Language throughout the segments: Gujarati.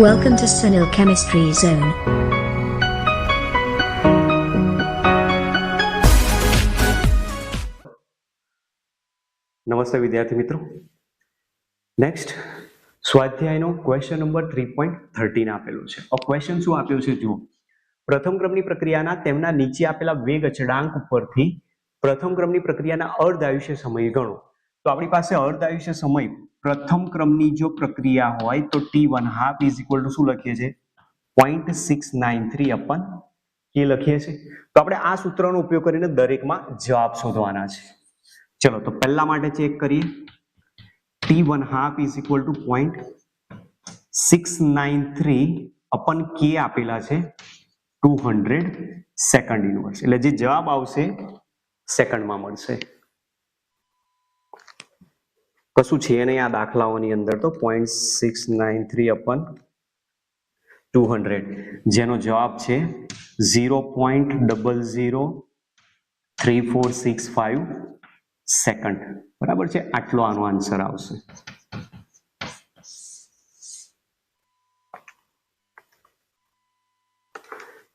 Welcome to Sunil Chemistry Zone. નમસ્તે વિદ્યાર્થી મિત્રો. Next સ્વાધ્યાયનો question number three point thirteen આપેલું છે. આ ક્વેશ્ચન શું આપ્યું છે? જુઓ. પ્રથમ ક્રમની પ્રક્રિયાના તેમના નીચે આપેલા વેગ અચળાંક ઉપરથી પ્રથમ ક્રમની પ્રક્રિયાના અર્ધ આયુષ્ય સમય ગણો. તો આપણી પાસે અર્ધ આયુષ્ય સમય પ્રથમ ક્રમની જો પ્રક્રિયા હોય તો T one half is equal to શું લખીએ છીએ? Point six nine three upon એ લખીએ છીએ? તો આપણે આ સૂત્રનો ઉપયોગ કરીને દરેકમાં જવાબ શોધવાના છે. ચલો, તો પહેલા માટે ચેક કરીએ. T one half is equal to point six nine three upon K આપેલા છે? ટુ હંડ્રેડ સેકન્ડ ઇનવર્સ એટલે જે જવાબ આવશે સેકન્ડમાં મળશે. કશું છે નહીં આ દાખલાઓની અંદર તો point six nine three upon two hundred જેનો જવાબ છે zero point double zero three four six five second બરાબર છે? આટલો આનો આન્સર આવશે.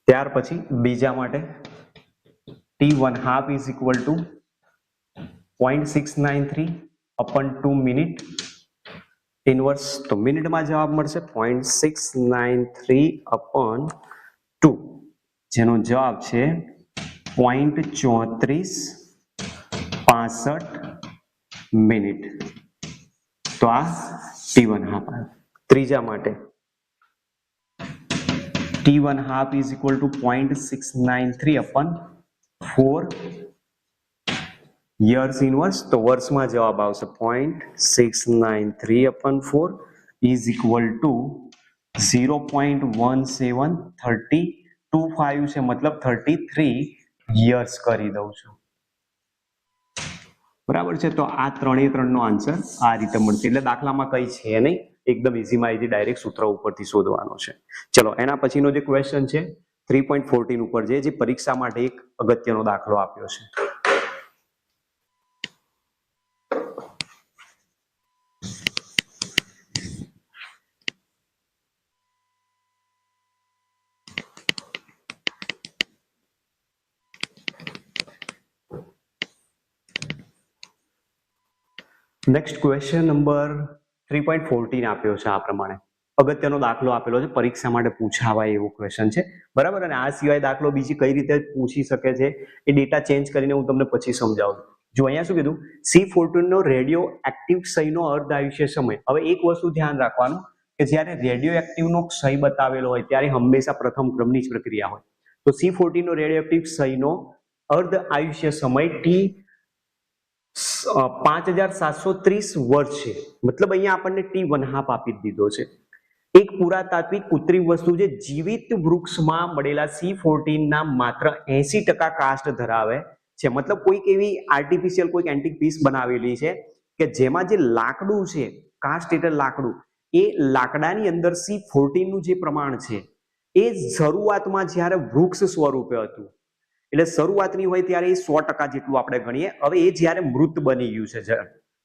ત્યાર પછી બીજા માટે T one half is equal to point six nine three upon two minute inverse તો મિનિટમાં જવાબ મળશે point six nine three upon two જેનો જવાબ છે પોઈન્ટ ચોત્રીસ પાસઠ મિનિટ તો આ ટી વન હાફ ત્રીજા માટે T one half is equal to point six nine three upon four years inverse તો વર્ષમાં જવાબ આવશે point six nine three upon four is equal to zero point one seven thirty two five છે. મતલબ થર્ટી થ્રી યર્સ કરી દઉં છું. બરાબર છે? તો આ ત્રણે ત્રણનો આન્સર આ રીતે મળશે. એટલે દાખલામાં કઈ છે નહીં. એકદમ ઇઝીમાં એથી ડાયરેક્ટ સૂત્ર ઉપરથી શોધવાનો છે. ચલો, એના પછીનો જે ક્વેશ્ચન છે થ્રી પોઈન્ટ ફોર્ટીન ઉપર જે પરીક્ષા માટે એક અગત્યનો દાખલો આપ્યો છે. Next question number three point fourteen આપ્યો છે આ પ્રમાણે. અગત્યનો દાખલો આપેલો છે, પરીક્ષા માટે પૂછાવાય એવો ક્વેશ્ચન છે. બરાબર? અને આ સિવાય દાખલો બીજી કઈ રીતે પૂછી શકે છે, એ ડેટા ચેન્જ કરીને હું તમને પછી સમજાવું. જો અહીંયા શું કીધું? સી ફોર્ટીનનો રેડિયો એક્ટિવ ક્ષયનો અર્ધ આયુષ્ય સમય. હવે એક વસ્તુ ધ્યાન રાખવાનું, કે જ્યારે રેડિયો એક્ટિવનો ક્ષય બતાવેલો હોય, ત્યારે હંમેશા પ્રથમ ક્રમની જ પ્રક્રિયા હોય. તો સી ફોર્ટીનનો રેડિયો એક્ટિવ ક્ષયનો અર્ધ આયુષ્ય સમય ટી પાંચ હજાર સાતસો ત્રીસ વર્ષ છે. મતલબ અહીંયા આપણને ટી વન હાફ આપી દીધો છે. એક પુરાતાત્વિક કૃત્રિમ વસ્તુ જે જીવિત વૃક્ષમાં મળેલા સી ના માત્ર એસી ટકા કાસ્ટ ધરાવે છે. મતલબ કોઈક એવી આર્ટિફિશિયલ કોઈક એન્ટિક પીસ બનાવેલી છે કે જેમાં જે લાકડું છે કાસ્ટ એટલે લાકડું, એ લાકડાની અંદર સી નું જે પ્રમાણ છે, એ શરૂઆતમાં જ્યારે વૃક્ષ સ્વરૂપે હતું એટલે શરૂઆતની હોય ત્યારે એ સો ટકા જેટલું આપણે ગણીએ. હવે એ જ્યારે મૃત બની ગયું છે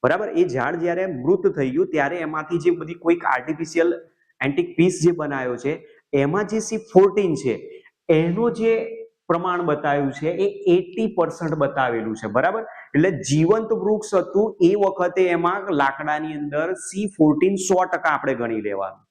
બરાબર? એ ઝાડ જ્યારે મૃત થઈ ગયું, ત્યારે એમાંથી જે બધી કોઈક આર્ટિફિશિયલ એન્ટિક પીસ જે બનાવ્યો છે, એમાં જે સી ફોર્ટીન છે, એનો જે પ્રમાણ બતાવ્યું છે, એ એટી પર્સન્ટ બતાવેલું છે, બરાબર? એટલે જીવંત વૃક્ષ હતું, એ વખતે એમાં લાકડાની અંદર સી ફોર્ટીન સો ટકા આપણે ગણી લેવાનું.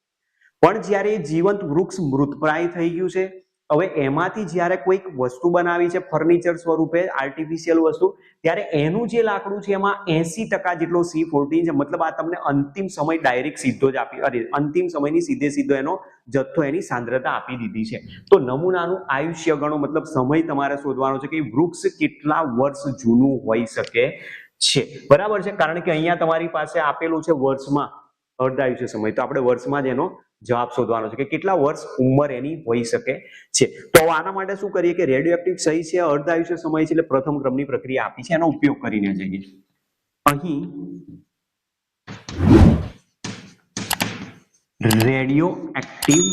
પણ જ્યારે જીવંત વૃક્ષ મૃતપ્રાય થઈ ગયું છે હવે એમાંથી જ્યારે કોઈક વસ્તુ બનાવી છે ફર્નિચર સ્વરૂપે આર્ટિફિશિયલ વસ્તુ, ત્યારે એનું જે લાકડું છે, એમાં એસી ટકા જેટલો સી ફોર્ટીન છે. મતલબ આ તમને અંતિમ સમય ડાયરેક્ટ સીધો જ આપી, અરે, અંતિમ સમયની સીધે સીધો એનો જથ્થો એની સાંદ્રતા આપી દીધી છે. તો નમૂનાનું આયુષ્ય ગણો, મતલબ સમય તમારે શોધવાનો છે કે વૃક્ષ કેટલા વર્ષ જૂનું હોઈ શકે છે. બરાબર છે? કારણ કે અહીંયા તમારી પાસે આપેલું છે વર્ષમાં અર્ધ આયુષ્ય સમય. તો આપણે વર્ષમાં જ એનો જવાબ શોધવાનો છે કે કેટલા વર્ષ ઉંમર એની હોઈ શકે છે. તો આના માટે શું કરીએ કે રેડિયો એક્ટિવ સહી છે અર્ધ આયુષ્ય સમય છે એટલે પ્રથમ ક્રમની પ્રક્રિયા આપી છે, એનો ઉપયોગ કરીને જઈએ. અહીં રેડિયો એક્ટિવ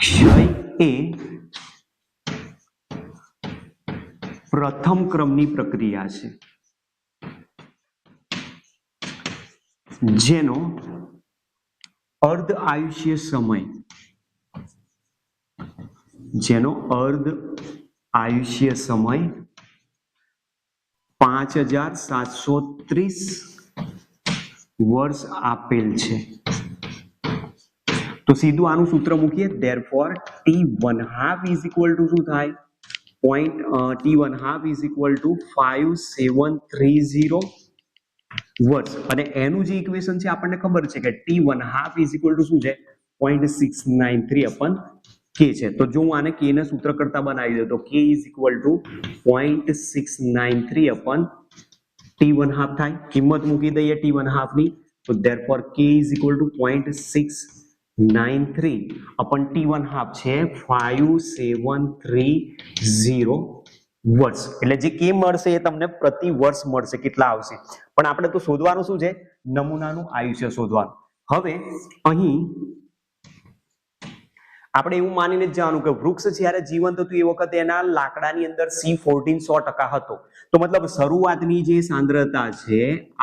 ક્ષય એ પ્રથમ ક્રમની પ્રક્રિયા છે. જેનો અર્ધ આયુષ્ય સમય. જેનો અર્ધ આયુષ્ય સમય પાંચ હજાર સાતસો ત્રીસ વર્ષ આપેલ છે. તો સીધું આનું સૂત્ર મૂકીએ. Therefore T one half is equal to શું થાય? Point T one half is equal to five seven three zero વર્ષ અને એનું જે ઇક્વેશન છે આપણને ખબર છે કે T one half is equal to શું છે? Point six nine three upon K છે. તો જો હું આને કે ને સૂત્ર કરતા બનાવી દઉં તો K is equal to point six nine three upon T one half થાય. કિંમત મૂકી દઈએ ટી વન હાફની તો therefore K is equal to point six nine three upon T one half છે ફાઈવ સેવન થ્રી ઝીરો વર્ષ. એટલે જે કે મળશે એ તમને પ્રતિ વર્ષ મળશે, કેટલા આવશે. પણ આપણે તો શોધવાનું શું છે? નમૂનાનું આયુષ્ય શોધવાનું. હવે અહીં આપણે એવું માનીને જવાનું કે વૃક્ષ જ્યારે જીવંત હતું એ વખતે એના લાકડાની અંદર સી ફોર્ટીન સો ટકા હતો. તો મતલબ શરૂઆતની જે સાંદ્રતા છે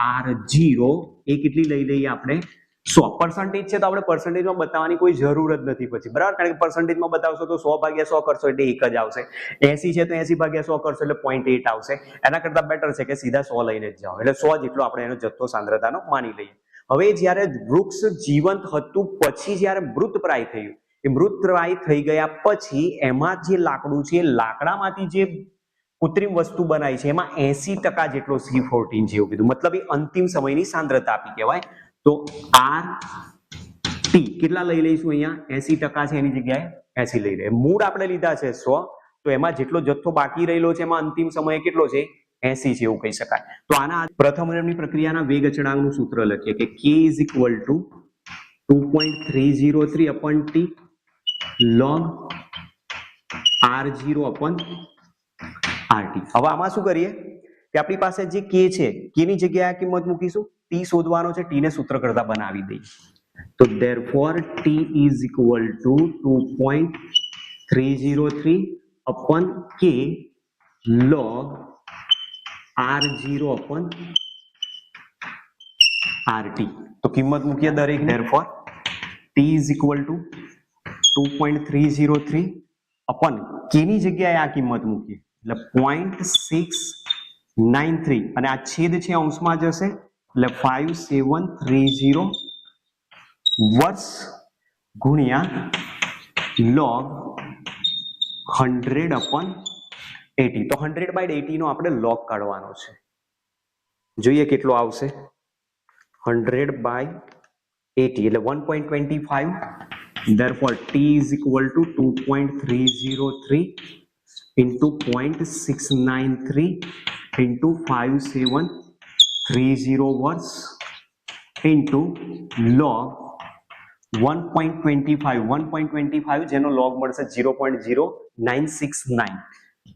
આર જીરો એ કેટલી લઈ લઈએ આપણે? સો પર્સન્ટેજ છે તો આપણે પર્સન્ટેજમાં બતાવવાની કોઈ જરૂર જ નથી પછી, બરાબર? કારણ કે પર્સન્ટેજમાં બતાવશો તો સો ભાગ્યા સો કરશો એટલે એક જ આવશે. એસી છે તો એસી ભાગ્યા સો કરશો એટલે પોઈન્ટ એટ આવશે. એના કરતા બેટર છે કે સીધા સો લઈને જ જાઓ. એટલે સો જેટલો આપણે એનો જથ્થો સાંદ્રતાનો માની લઈએ. હવે જ્યારે વૃક્ષ જીવંત હતું પછી જ્યારે મૃતપ્રાય થયું, એ મૃતપ્રાય થઈ ગયા પછી એમાં જે લાકડું છે લાકડામાંથી જે કૃત્રિમ વસ્તુ બનાવી છે, એમાં એસી ટકા જેટલો સી ફોર્ટીન જેવું કીધું. મતલબ એ અંતિમ સમયની સાંદ્રતા આપી કહેવાય. તો આર ટી કેટલા લઈ લઈશું અહીંયા? એસી ટકા છે એની જગ્યાએ એસી લઈ રહ્યા મૂળ આપણે લીધા છે સો. તો એમાં જેટલો જથ્થો બાકી રહેલો છે, એમાં અંતિમ સમય કેટલો છે? એસી છે એવું કહી શકાય. તો આના પ્રથમ નિયમની પ્રક્રિયાના વેગ અચળાંકનું સૂત્ર લખીએ કે K is equal to two point three zero three upon T log R zero upon RT હવે આમાં શું કરીએ? કે આપણી પાસે જે કે છે કેની જગ્યાએ કિંમત મૂકીશું? ટી શોધવાનો છે ટી ને સૂત્ર કરતા બનાવી દઈએ તો therefore t is equal to 2.303 upon k log r0 upon rt. તો કિંમત મૂકીએ દરેક therefore, t is equal to 2.303 upon k ની જગ્યાએ આ કિંમત મૂકીએ. એટલે પોઈન્ટ સિક્સ નાઇન થ્રી અને આ છેદ છે અંશમાં જશે. એટલે ફાઇવ સેવન થ્રી ઝીરો વર્ષ ગુણ્યા log hundred upon A T તો હંડ્રેડ બાય એટી એટીનો આપણે લોગ કાઢવાનો છે. જોઈએ કેટલો આવશે. હંડ્રેડ બાય એટી એટલે one point twenty five zero three is equal six nine three 0.693 into seven 301 into log 1.25 1.25 જેનો log મળશે 0.0969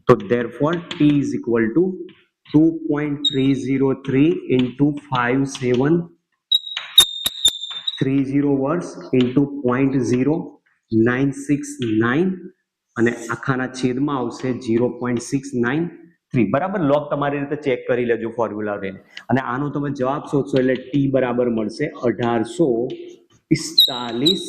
તો therefore t is equal to 2.303 into 57 30 વર્ષ into 0.0969 અને આખાના છેદમાં આવશે 0.69 0.693 બરાબર? લોગ તમારી રીતે ચેક કરી લેજો ફોર્મ્યુલા લઈને અને આનો તમે જવાબ શોધશો એટલે ટી બરાબર મળશે અઢારસો પિસ્તાલીસ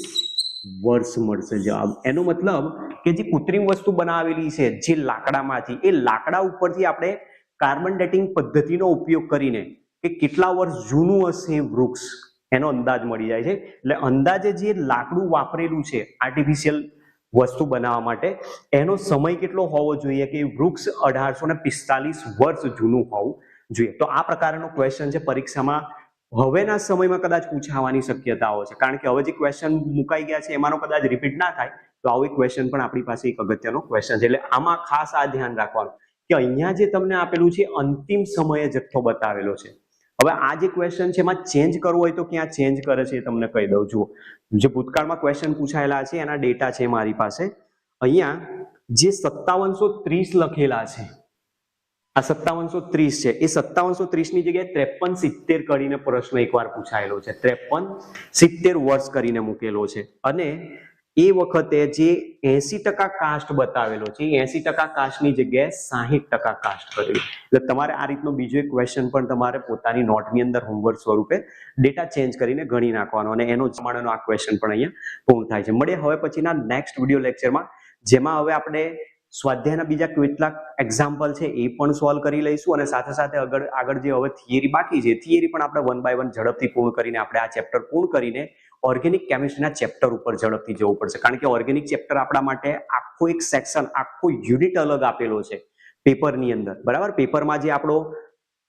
વર્ષ મળશે જવાબ. એનો મતલબ કે જે કૃત્રિમ વસ્તુ બનાવેલી છે, જે લાકડામાંથી, એ લાકડા ઉપરથી આપણે કાર્બન ડેટિંગ પદ્ધતિનો ઉપયોગ કરીને કે કેટલા વર્ષ જૂનું હશે વૃક્ષ, એનો અંદાજ મળી જાય છે. એટલે અંદાજે જે લાકડું વાપરેલું છે આર્ટિફિશિયલ વસ્તુ બનાવવા માટે. એનો સમય કેટલો હોવો જોઈએ કે વૃક્ષ અઢારસો ને પિસ્તાલીસ વર્ષ જૂનું હોવું જોઈએ? તો આ પ્રકારનો ક્વેશ્ચન છે પરીક્ષામાં હવેના સમયમાં કદાચ પૂછાવાની શક્યતાઓ છે. કારણ કે હવે જે ક્વેશ્ચન મુકાઈ ગયા છે એમાંનો કદાચ રિપીટ ના થાય, તો આવો એક ક્વેશ્ચન પણ આપણી પાસે એક અગત્યનો ક્વેશ્ચન છે. એટલે આમાં ખાસ આ ધ્યાન રાખવાનું કે અહીંયા જે તમને આપેલું છે, અંતિમ સમયે જથ્થો બતાવેલો છે. હવે આ જે ક્વેશ્ચન છે, એમાં ચેન્જ કરવો હોય તો ક્યાં ચેન્જ કરે છે એ તમને કહી દઉં જુઓ જે ભૂતકાળમાં ક્વેશ્ચન પૂછાયેલા છે, એના ડેટા છે મારી પાસે. અહીંયા જે સત્તાવનસો ત્રીસ લખેલા છે, આ સત્તાવનસો ત્રીસ છે, એ સત્તાવનસો ત્રીસની જગ્યાએ ત્રેપન સિત્તેર કરીને પ્રશ્ન એકવાર પૂછાયેલો છે. ત્રેપન સિત્તેર વર્ષ કરીને મૂકેલો છે. અને એ વખતે જે એસી ટકા કાસ્ટ બતાવેલો છે એસી ટકા કાસ્ટની જગ્યાએ સાહીઠ ટકા કાસ્ટ કરેલું. એટલે તમારે આ રીતનો બીજો એક ક્વેશ્ચન પણ તમારે પોતાની નોટની અંદર હોમવર્ક સ્વરૂપે ડેટા ચેન્જ કરીને ગણી નાખવાનો અને એનો જમાડવાનો આ ક્વેશ્ચન પણ અહીંયા પૂર્ણ થાય છે. મળીએ હવે પછીના નેક્સ્ટ વીડિયો લેક્ચરમાં જેમાં હવે આપણે સ્વાધ્યાયના બીજા કેટલાક એક્ઝામ્પલ છે એ પણ સોલ્વ કરી લઈશું અને સાથે સાથે આગળ આગળ જે હવે થિયરી બાકી છે થિયરી પણ આપણે વન બાય વન ઝડપથી પૂર્ણ કરીને આપણે આ ચેપ્ટર પૂર્ણ કરીને ઓર્ગેનિક કેમિસ્ટ્રીના ચેપ્ટર ઉપર ઝડપથી જવું પડશે. કારણ કે ઓર્ગેનિક ચેપ્ટર આપણા માટે આખો એક સેક્શન આખો યુનિટ અલગ આપેલો છે પેપરની અંદર. બરાબર? પેપરમાં જે આપણો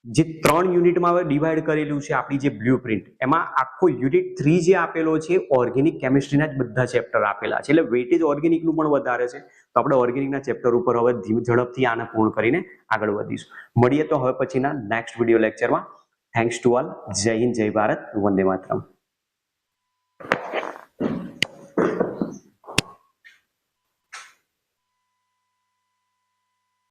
જે ત્રણ યુનિટમાં ડિવાઈડ કરેલું છે આપણી જે બ્લુ પ્રિન્ટ એમાં આખો યુનિટ થ્રી જે આપેલો છે ઓર્ગેનિક કેમિસ્ટ્રીના જ બધા ચેપ્ટર આપેલા છે. એટલે વેટેજ ઓર્ગેનિકનું પણ વધારે છે. તો આપણે ઓર્ગેનિકના ચેપ્ટર ઉપર હવે ઝડપથી આને પૂર્ણ કરીને આગળ વધીશું. મળીએ તો હવે પછીના નેક્સ્ટ વીડિયો લેક્ચરમાં thanks to all Jai Hind, Jai Bharat. Vande Mataram.